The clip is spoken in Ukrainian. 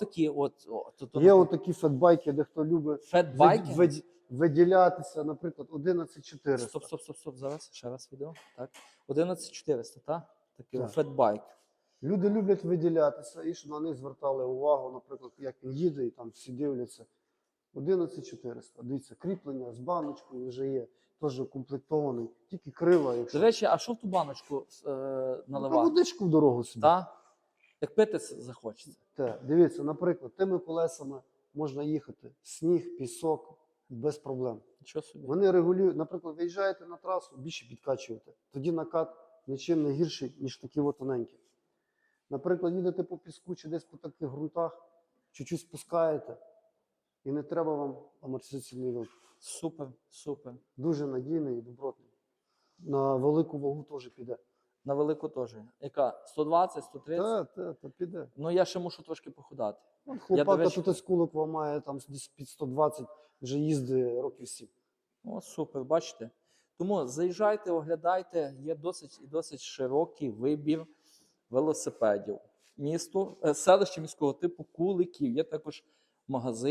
такі, от, о, тут, Є отакі фетбайки, де хто любить фетбайки. вид- вид- виділятися, наприклад, 11400. Стоп, стоп, стоп, стоп. Зараз ще раз відео. Так. 11400, так? Такий Так. фетбайк. Люди люблять виділятися і щоб на них звертали увагу, наприклад, як він їде, і там всі дивляться. 11400. Дивіться, кріплення з баночкою вже є, теж укомплектований, тільки крила, якщо До речі, а що в ту баночку е, Ну, наливати? водичку в дорогу собі. Та? Як пити захочеться. Те, дивіться, наприклад, тими колесами можна їхати сніг, пісок без проблем. Нічого собі. Вони регулюють, наприклад, виїжджаєте на трасу, більше підкачуєте. Тоді накат нічим не гірший, ніж такі от тоненькі. Наприклад, їдете по піску чи десь по таких ґрунтах, чуть-чуть спускаєте, і не треба вам амортизаційний вилк. Супер, супер. Дуже надійний і добротний. На велику вагу теж піде. На велику теж. Яка? 120, 130? Та, та, та піде. Ну я ще мушу трошки похудати. До хлопака тут із кулик вам має там десь під 120, вже їздить років 7. О, супер, бачите. Тому заїжджайте, оглядайте, є досить і досить широкий вибір велосипедів. Місто, е, селище міського типу Куликів. Є також магазин.